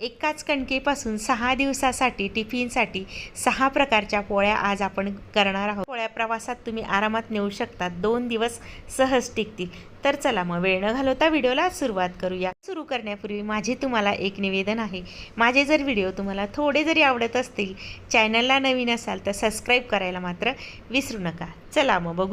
एकाच कणकेपासून सहा दिवसासाठी टिफिनसाठी सहा प्रकारच्या पोळ्या आज आपण करणार आहोत. पोळ्या प्रवासात तुम्ही आरामात नेऊ शकता. दोन दिवस सहज टिकतील. तर चला मग वेळ न घालवता व्हिडिओला सुरुवात करूया. सुरू करण्यापूर्वी माझे तुम्हाला एक निवेदन आहे. माझे जर व्हिडिओ तुम्हाला थोडे जरी आवडत असतील चॅनलला नवीन असाल तर सबस्क्राईब करायला मात्र विसरू नका. चला मग बघू.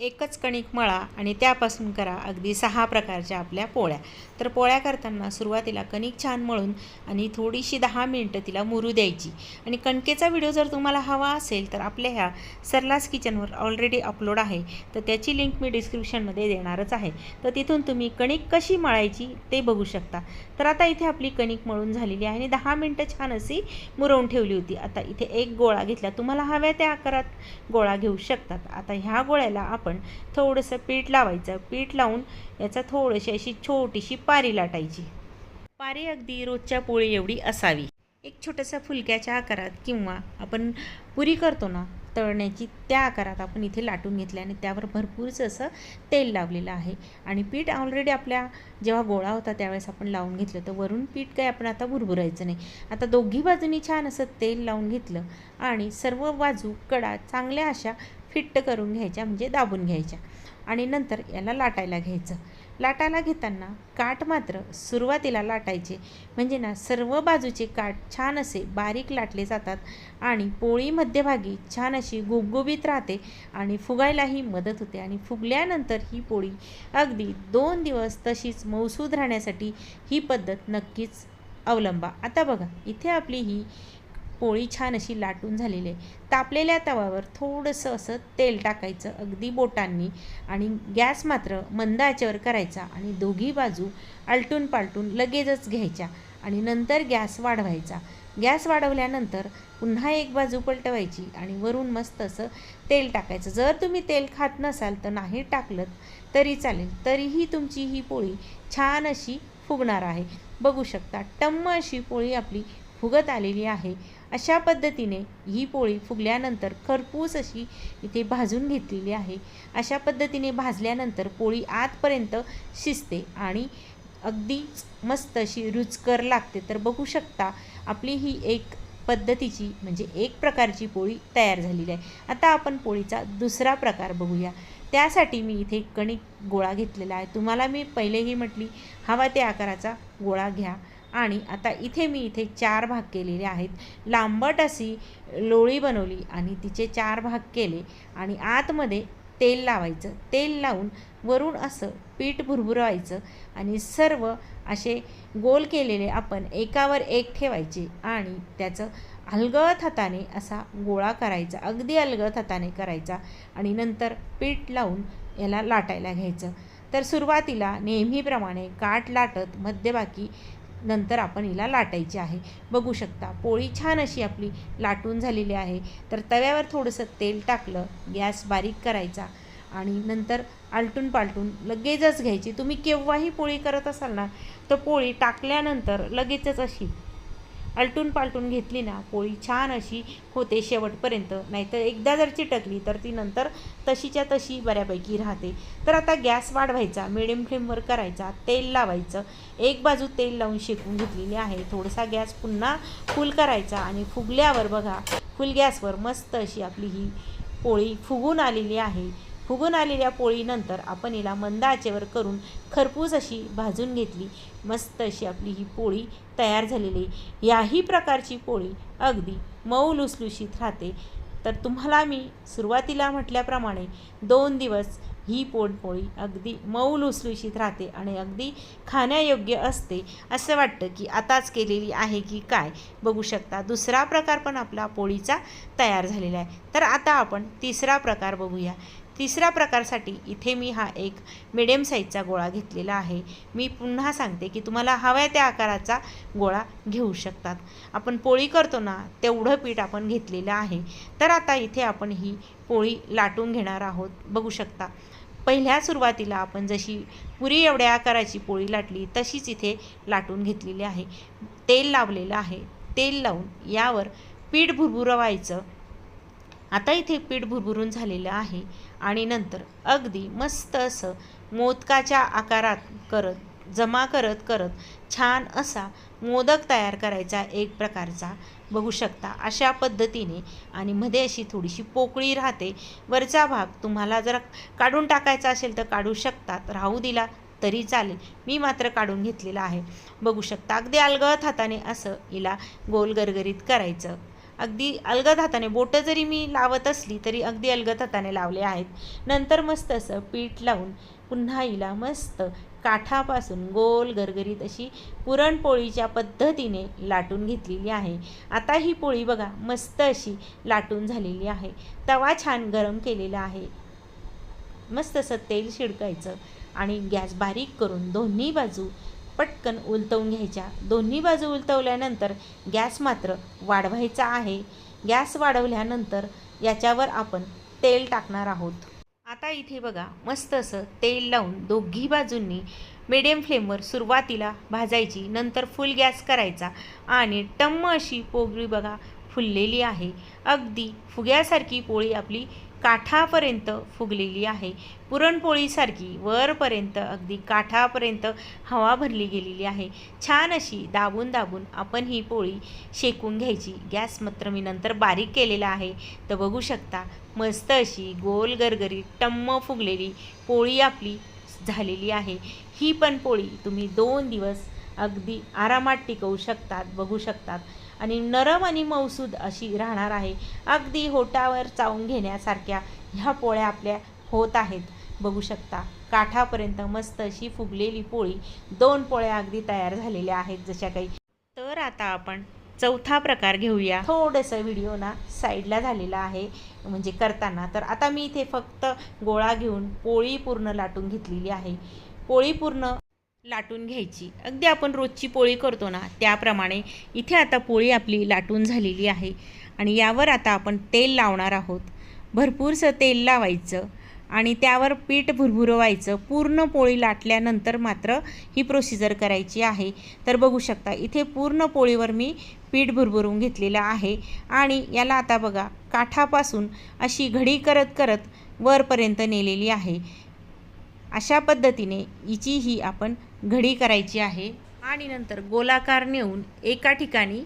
एकच कणिक मळा आणि त्यापासून करा अगदी सहा प्रकारच्या आपल्या पोळ्या. तर पोळ्या करताना सुरुवातीला कणिक छान मळून आणि थोडीशी दहा मिनटं तिला मुरू द्यायची. आणि कणकेचा व्हिडिओ जर तुम्हाला हवा असेल तर आपल्या ह्या सरलास किचनवर ऑलरेडी अपलोड आहे. तर त्याची लिंक मी डिस्क्रिप्शनमध्ये देणारच आहे. तर तिथून तुम्ही कणिक कशी मळायची ते बघू शकता. तर आता इथे आपली कणिक मळून झालेली आहे आणि दहा मिनटं छान अशी मुरवून ठेवली होती. आता इथे एक गोळा घेतला. तुम्हाला हव्या त्या आकारात गोळा घेऊ शकतात. आता ह्या गोळ्याला आपण थोडंसं पीठ लावायचं. पीठ लावून याचा थोडीशी अशी छोटीशी पारी लाटायची. पारी अगदी रोजच्या पोळी एवढी असावी. एक छोटंसं फुलक्याच्या आकारात किंवा आपण पुरी करतो ना तळण्याची त्या आकारात आपण इथे लाटून घेतले आणि त्यावर भरपूरचं असं तेल लावलेलं आहे. आणि पीठ ऑलरेडी आपल्या जेव्हा गोळा होता त्यावेळेस आपण लावून घेतलं तर वरून पीठ काही आपण आता भुरभुरायचं नाही. आता दोघी बाजूनी छान असं तेल लावून घेतलं आणि सर्व बाजू कडा चांगल्या अशा फिट्ट करून घ्यायच्या म्हणजे दाबून घ्यायच्या आणि नंतर याला लाटायला घ्यायचं. लाटायला घेताना काठ मात्र सुरुवातीला लाटायचे. म्हणजे ना सर्व बाजूचे काठ छान असे बारीक लाटले जातात आणि पोळी मध्यभागी छान अशी गुबगुबीत राहते आणि फुगायलाही मदत होते. आणि फुगल्यानंतर ही पोळी अगदी दोन दिवस तशीच मौसूद राहण्यासाठी ही पद्धत नक्कीच अवलंबा. आता बघा इथे आपली ही पोळी छान अशी लाटून झालेली आहे. तापलेल्या तव्यावर थोडंसं असं तेल टाकायचं अगदी बोटांनी आणि गॅस मात्र मंद आचेवर करायचा आणि दोघी बाजू आलटून पालटून लगेचच घ्यायच्या आणि नंतर गॅस वाढवायचा. गॅस वाढवल्यानंतर पुन्हा एक बाजू पलटवायची आणि वरून मस्त असं तेल टाकायचं. जर तुम्ही तेल खात नसाल तर नाही टाकलं तरी चालेल. तरीही तुमची ही पोळी छान अशी फुगणार आहे. बघू शकता टम्म अशी पोळी आपली फुगत आलेली आहे. अशा पद्धतीने ही पोळी फुगल्यानंतर खरपूस अशी इथे भाजून घेतलेली आहे. अशा पद्धतीने भाजल्यानंतर पोळी आतपर्यंत शिजते आणि अगदी मस्त अशी रुचकर लागते. तर बघू शकता आपली ही एक पद्धतीची म्हणजे एक प्रकारची पोळी तयार झालेली आहे. आता आपण पोळीचा दुसरा प्रकार बघूया. त्यासाठी मी इथे कणिक गोळा घेतलेला आहे. तुम्हाला मी पहिलेही म्हटली हवा त्या आकाराचा गोळा घ्या. आणि आता इथे मी इथे चार भाग केलेले आहेत. लांबट अशी लोळी बनवली आणि तिचे चार भाग केले आणि आतमध्ये तेल लावायचं. तेल लावून वरून असं पीठ भुरभुरवायचं आणि सर्व असे गोल केलेले आपण एकावर एक ठेवायचे आणि त्याचं अलगत हाताने असा गोळा करायचा. अगदी अलगत हाताने करायचा आणि नंतर पीठ लावून याला लाटायला घ्यायचं. तर सुरुवातीला नेहमीप्रमाणे काठ लाटत मध्यभागी नंतर आपण हिला लाटायची आहे. बघू शकता पोळी छान अशी आपली लाटून झालेली आहे. तर तव्यावर थोडंसं तेल टाकलं गॅस बारीक करायचा आणि नंतर आलटून पालटून लगेचच घ्यायची. तुम्ही केव्हाही पोळी करत असाल ना तर पोळी टाकल्यानंतर लगेचच अशी आलटून पालटून घेतली ना पोळी छान अशी होते शेवटपर्यंत. नाहीतर एकदा जर चिटकली तर ती नंतर तशीच्या तशी बऱ्यापैकी राहते. तर आता गॅस वाढवायचा मिडियम फ्लेमवर करायचा तेल लावायचं. एक बाजू तेल लावून शेकून घेतलेली आहे. थोडासा गॅस पुन्हा फुल करायचा आणि फुगल्यावर बघा फुल गॅसवर मस्त अशी आपली ही पोळी फुगून आलेली आहे. फुगून आलेल्या पोळीनंतर आपण हिला मंद आचेवर करून खरपूस अशी भाजून घेतली. मस्त अशी आपली ही पोळी तयार झालेली याही प्रकारची पोळी अगदी मऊ लुसलुशीत राहते. तर तुम्हाला मी सुरुवातीला म्हटल्याप्रमाणे दोन दिवस ही पोटपोळी अगदी मऊ लुसलुशीत राहते आणि अगदी खाण्यायोग्य असते असं वाटतं की आताच केलेली आहे की काय? बघू शकता. दुसरा प्रकार पण आपला पोळीचा तयार झालेला आहे. तर आता आपण तिसरा प्रकार बघूया. तिसऱ्या प्रकारसाठी इथे मी हा एक मिडियम साईजचा गोळा घेतलेला आहे. मी पुन्हा सांगते की तुम्हाला हव्या त्या आकाराचा गोळा घेऊ शकतात. आपण पोळी करतो ना तेवढं पीठ आपण घेतलेलं आहे. तर आता इथे आपण ही पोळी लाटून घेणार आहोत. बघू शकता. पहिल्या सुरुवातीला आपण जशी पुरी एवढ्या आकाराची पोळी लाटली तशीच इथे लाटून घेतलेली आहे. तेल लावलेलं आहे. तेल लावून यावर पीठ भुरभुरवायचं. आता इथे पीठ भुरभुरून झालेलं आहे. आणि नंतर अगदी मस्त असं मोदकाच्या आकारात करत जमा करत करत छान असा मोदक तयार करायचा एक प्रकारचा. बघू शकता अशा पद्धतीने आणि मध्ये अशी थोडीशी पोकळी राहते. वरचा भाग तुम्हाला जर काढून टाकायचा असेल तर काढू शकतात. राहू दिला तरी चालेल. मी मात्र काढून घेतलेला आहे. बघू शकता अगदी अलगद हाताने असं हिला गोल गरगरीत करायचं. अगदी अलगद हाताने बोटं जरी मी लावत असली तरी अगदी अलगद हाताने लावले आहेत. नंतर मस्त असं पीठ लावून पुन्हा हिला मस्त काठापासून गोल गरगरीत अशी पुरणपोळीच्या पद्धतीने लाटून घेतलेली आहे. आता ही पोळी बघा मस्त अशी लाटून झालेली आहे. तवा छान गरम केलेला आहे. मस्त असं तेल शिडकायचं आणि गॅस बारीक करून दोन्ही बाजू पटकन उलटवून घ्यायच्या. दोन्ही बाजू उलटवल्यानंतर गॅस मात्र वाढवायचा आहे. गॅस वाढवल्यानंतर याच्यावर आपण तेल टाकणार आहोत. आता इथे बघा मस्त असं तेल लावून दोघी बाजूंनी मिडियम फ्लेमवर सुरुवातीला भाजायची नंतर फुल गॅस करायचा आणि टम्म अशी पोगळी बघा फुललेली आहे. अगदी फुग्यासारखी पोळी आपली काठापर्यंत फुगलेली आहे. पुरणपोळीसारखी वरपर्यंत अगदी काठापर्यंत हवा भरली गेलेली आहे. छान अशी दाबून दाबून आपण ही पोळी शेकून घ्यायची. गॅस मात्र मी नंतर बारीक केलेला आहे. तर बघू शकता मस्त अशी गोल गरगरी टम्म फुगलेली पोळी आपली झालेली आहे. ही पण पोळी तुम्ही दोन दिवस अगदी आरामात टिकवू शकतात बघू शकतात. आणि नरम आणि मौसूद अशी राहणार आहे. अगदी होटावर चावून घेण्यासारख्या ह्या पोळ्या आपल्या होत आहेत. बघू शकता काठापर्यंत मस्त अशी फुगलेली पोळी दोन पोळ्या अगदी तयार झालेल्या आहेत जशा काही. तर आता आपण चौथा प्रकार घेऊया. थोडंसं व्हिडिओ ना साईडला झालेला आहे म्हणजे करताना. तर आता मी इथे फक्त गोळा घेऊन पोळी पूर्ण लाटून घेतलेली आहे. पोळी पूर्ण लाटून घ्यायची. अगदी आपण रोजची पोळी करतो ना त्याप्रमाणे इथे आता पोळी आपली लाटून झालेली आहे आणि यावर आता आपण तेल लावणार आहोत. भरपूरसं तेल लावायचं आणि त्यावर पीठ भुरभुरवायचं. पूर्ण पोळी लाटल्यानंतर मात्र ही प्रोसिजर करायची आहे. तर बघू शकता इथे पूर्ण पोळीवर मी पीठ भुरभुरवून घेतलेलं आहे आणि याला आता बघा काठापासून अशी घडी करत करत वरपर्यंत नेलेली आहे. अशा पद्धतीने हिची ही आपण घडी करायची आहे आणि नंतर गोलाकार नेऊन एका ठिकाणी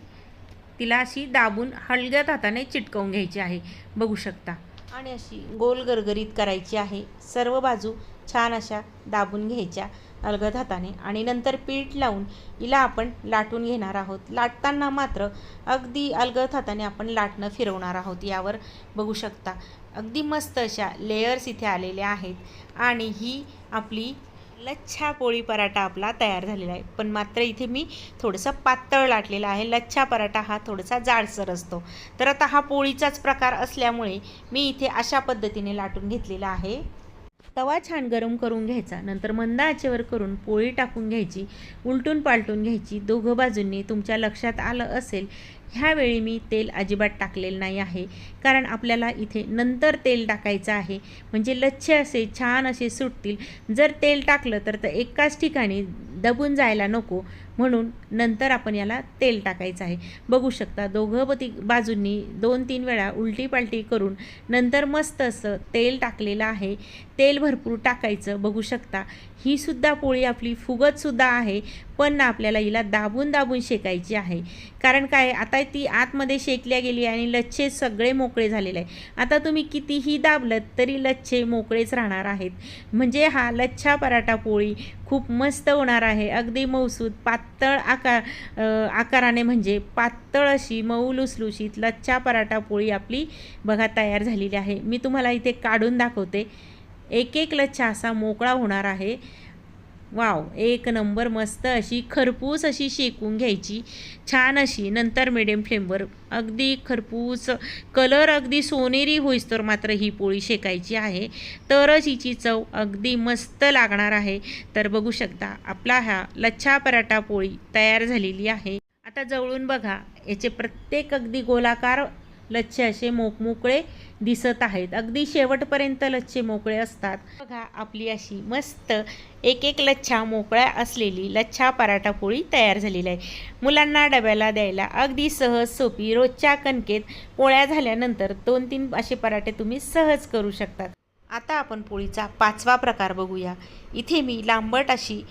तिला अशी दाबून हलग्यात हाताने चिटकवून घ्यायची आहे. बघू शकता. आणि अशी गोल गरगरीत करायची आहे. सर्व बाजू छान अशा दाबून घ्यायच्या अलगद हाताने आणि नंतर पीठ लावून हिला आपण लाटून घेणार आहोत. लाटताना मात्र अगदी अलगद हाताने आपण लाटणं फिरवणार आहोत यावर बघू शकता. अगदी मस्त अशा लेयर्स इथे आलेल्या आहेत. आणि ही आपली लच्छा पोळी पराठा आपला तयार झालेला आहे. पण मात्र इथे मी थोडंसं पातळ लाटलेला आहे. लच्छा पराठा हा थोडासा जाडसर असतो. तर आता हा पोळीचाच प्रकार असल्यामुळे मी इथे अशा पद्धतीने लाटून घेतलेला आहे. तवा छान गरम करून घ्यायचा. नंतर मंद आचेवर करून पोळी टाकून घ्यायची. उलटून पालटून घ्यायची. दोघं बाजूंनी तुमच्या लक्षात आलं असेल ह्यावेळी मी तेल अजिबात टाकलेलं नाही आहे. कारण आपल्याला इथे नंतर तेल टाकायचं आहे. म्हणजे लच्छे असे छान असे सुटतील. जर तेल टाकलं तर तर एकाच ठिकाणी दबून जायला नको. म्हणून नंतर आपण याला तेल टाकायचं आहे. बघू शकता दोघं बती बाजूंनी दोन तीन वेळा उलटी पालटी करून नंतर मस्त असं तेल टाकलेलं आहे. तेल भरपूर टाकायचं. बघू शकता. ही सुद्धा पोळी आपली फुगतसुद्धा आहे. पण ना आपल्याला हिला दाबून दाबून शेकायची आहे. कारण काय? आता ती आतमध्ये शेकल्या गेली आणि लच्छे सगळे मोकळे झालेले आहे आता तुम्ही कितीही दाबलत तरी लच्छे मोकळेच राहणार आहेत. म्हणजे हा लच्छा पराठा पोळी खूप मस्त होणार आहे. अगदी मौसूद पातळ आकार आकाराने म्हणजे पातळ अशी मऊ लुसलुशीत लच्छा पराठा पोळी आपली बघा तयार झालेली आहे. मी तुम्हाला इथे काढून दाखवते. एक एक लच्छा असा मोकळा होणार आहे. वाव एक नंबर मस्त अशी खरपूस अशी शेकून घ्यायची. छान अशी नंतर मिडियम फ्लेमवर अगदी खरपूस कलर अगदी सोनेरी होईस्तर मात्र ही पोळी शेकायची आहे. तरच हिची चव अगदी मस्त लागणार आहे. तर बघू शकता आपला हा लच्छा पराठा पोळी तयार झालेली आहे. आता जवळून बघा याचे प्रत्येक अगदी गोलाकार लच्छे असे मोकमोकळे दिसत आहेत. अगदी शेवटपर्यंत लच्छे मोकळे असतात. बघा आपली अशी मस्त एक एक लच्छा मोकळ्या असलेली लच्छा पराठा पोळी तयार झालेली आहे. मुलांना डब्याला द्यायला अगदी सहज सोपी रोजच्या कणकेत पोळ्या झाल्यानंतर दोन तीन असे पराठे तुम्ही सहज करू शकतात. आता आपण पोळीचा पाचवा प्रकार बघूया. इथे मी लांबट अशी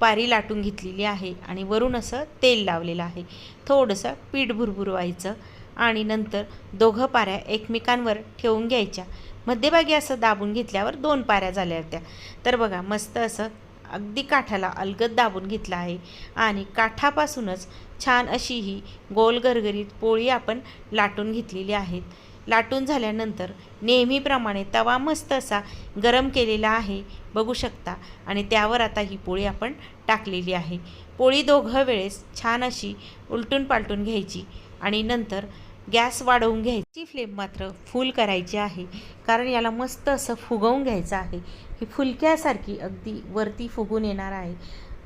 पारी लाटून घेतलेली आहे आणि वरून असं तेल लावलेलं आहे. थोडंसं पीठ भुरभुरवायचं. आणि नंतर दोघं पाऱ्या एकमेकांवर ठेवून घ्यायच्या. मध्यभागी असं दाबून घेतल्यावर दोन पाऱ्या झाल्या होत्या. तर बघा मस्त असं अगदी काठाला अलगद दाबून घेतलं आहे. आणि काठापासूनच छान अशी ही गोल गरगरीत पोळी आपण लाटून घेतलेली आहेत. लाटून झाल्यानंतर नेहमीप्रमाणे तवा मस्त असा गरम केलेला आहे बघू शकता. आणि त्यावर आता ही पोळी आपण टाकलेली आहे. पोळी दोघं वेळेस छान अशी उलटून पालटून घ्यायची. आणि नंतर गॅस वाढवून घ्यायची फ्लेम मात्र फुल करायची आहे. कारण याला मस्त असं फुगवून घ्यायचं आहे. ही फुलक्यासारखी अगदी वरती फुगून येणार आहे.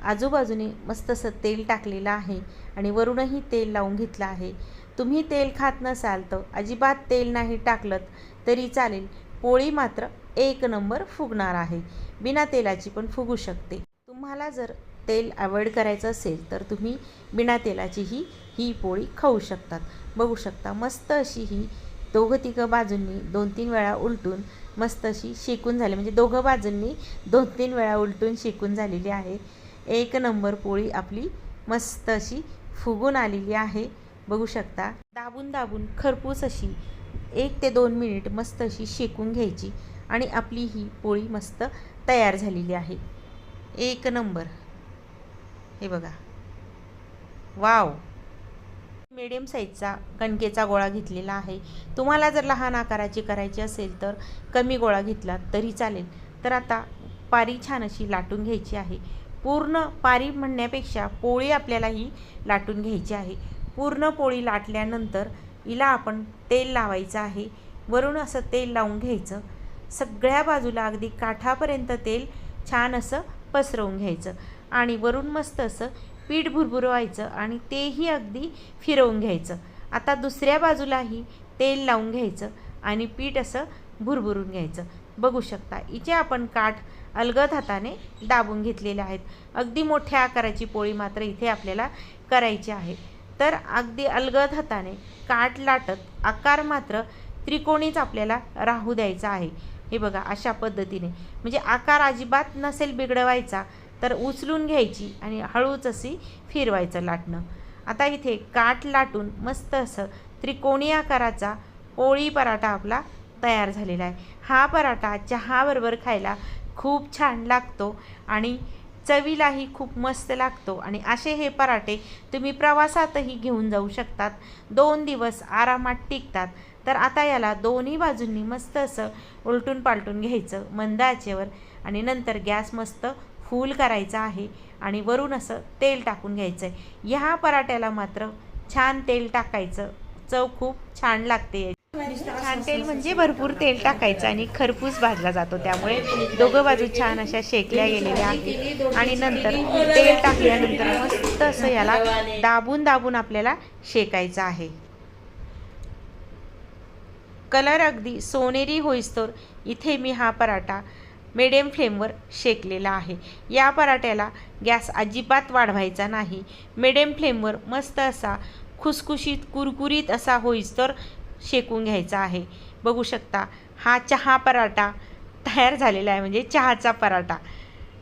आजूबाजूने मस्त असं तेल टाकलेलं आहे आणि वरूनही तेल लावून घेतलं आहे. तुम्ही तेल खात नसाल तर अजिबात तेल नाही टाकलं तरी चालेल. पोळी मात्र एक नंबर फुगणार आहे. बिना तेलाची पण फुगू शकते. तुम्हाला जर तेल अवॉइड करायचं असेल तर तुम्ही बिना तेलाचीही ही पोळी खाऊ शकतात. बघू शकता मस्त अशी ही दोघं तिघं बाजूंनी दोन तीन वेळा उलटून मस्त अशी शेकून झाली. म्हणजे दोघं बाजूंनी दोन तीन वेळा उलटून शेकून झालेली आहे. एक नंबर पोळी आपली मस्त अशी फुगून आलेली आहे. बघू शकता दाबून दाबून खरपूस अशी एक ते दोन मिनिट मस्त अशी शेकून घ्यायची आणि आपली ही पोळी मस्त तयार झालेली आहे. एक नंबर. हे बघा. वाव! मिडियम साईजचा कणकेचा गोळा घेतलेला आहे. तुम्हाला जर लहान आकाराची करायची असेल तर कमी गोळा घेतला तरी चालेल. तर आता पारी छान अशी लाटून घ्यायची आहे. पूर्ण पारी म्हणण्यापेक्षा पोळी आपल्याला ही लाटून घ्यायची आहे. पूर्ण पोळी लाटल्यानंतर हिला आपण तेल लावायचं आहे. वरून असं तेल लावून घ्यायचं. सगळ्या बाजूला अगदी काठापर्यंत तेल छान असं पसरवून घ्यायचं. आणि वरून मस्त असं पीठ भुरभुरवायचं आणि तेही अगदी फिरवून घ्यायचं. आता दुसऱ्या बाजूलाही तेल लावून घ्यायचं आणि पीठ असं भुरभुरून घ्यायचं. बघू शकता इथे आपण काठ अलगद हाताने दाबून घेतलेले आहेत. अगदी मोठ्या आकाराची पोळी मात्र इथे आपल्याला करायची आहे. तर अगदी अलगद हाताने काठ लाटत आकार मात्र त्रिकोणीच आपल्याला राहू द्यायचा आहे. हे बघा अशा पद्धतीने. म्हणजे आकार अजिबात नसेल बिघडवायचा तर उचलून घ्यायची आणि हळूच अशी फिरवायचं लाटणं. आता इथे काठ लाटून मस्त असं त्रिकोणी आकाराचा पोळी पराठा आपला तयार झालेला आहे. हा पराठा चहाबरोबर खायला खूप छान लागतो आणि चवीलाही खूप मस्त लागतो. आणि असे हे पराठे तुम्ही प्रवासातही घेऊन जाऊ शकतात. दोन दिवस आरामात टिकतात. तर आता याला दोन्ही बाजूंनी मस्त असं उलटून पालटून घ्यायचं मंद आचेवर आणि नंतर गॅस मस्त फूल करायचं आहे आणि वरून असं तेल टाकून घ्यायचं आहे ह्या पराठ्याला मात्र छान तेल टाकायचं. चव खूप छान लागते. छान तेल म्हणजे भरपूर तेल टाकायचं आणि खरपूस भाजला जातो. त्यामुळे दोघं बाजू छान अशा शेकल्या गेलेल्या आहेत. आणि नंतर तेल टाकल्यानंतर मस्त असं याला दाबून दाबून आपल्याला शेकायचं आहे. कलर अगदी सोनेरी होईस्तोर इथे मी हा पराठा मिडियम फ्लेमवर शेकलेला आहे. या पराठ्याला गॅस अजिबात वाढवायचा नाही. मिडियम फ्लेमवर मस्त असा खुसखुशीत कुरकुरीत असा होईस्तोर शेकून घ्यायचा आहे. बघू शकता हा चहा पराठा तयार झालेला आहे. म्हणजे चहाचा पराठा.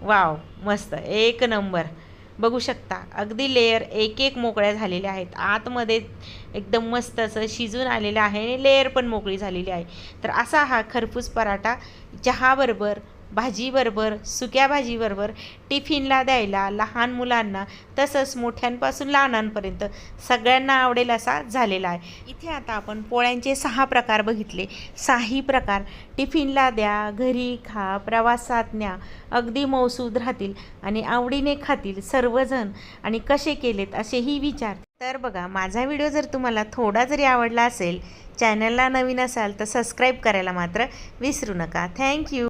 वाव मस्त. एक नंबर. बघू शकता अगदी लेयर एक एक मोकळ्या झालेल्या आहेत. आतमध्ये एकदम मस्त असं शिजून आलेलं आहे आणि लेयर पण मोकळी झालेली आहे. तर असा हा खरपूस पराठा चहाबरोबर भाजीबरोबर सुक्या भाजीबरोबर टिफिनला द्यायला लहान मुलांना तसंच मोठ्यांपासून लहानांपर्यंत सगळ्यांना आवडेल असा झालेला आहे. इथे आता आपण पोळ्यांचे सहा प्रकार बघितले. साही प्रकार टिफिनला द्या घरी खा प्रवासात न्या अगदी मौसूद राहतील आणि आवडीने खातील सर्वजण आणि कसे केलेत असेही विचार. तर बघा माझा व्हिडिओ जर तुम्हाला थोडा जरी आवडला असेल चॅनलला नवीन असाल तर सबस्क्राईब करायला मात्र विसरू नका. थँक्यू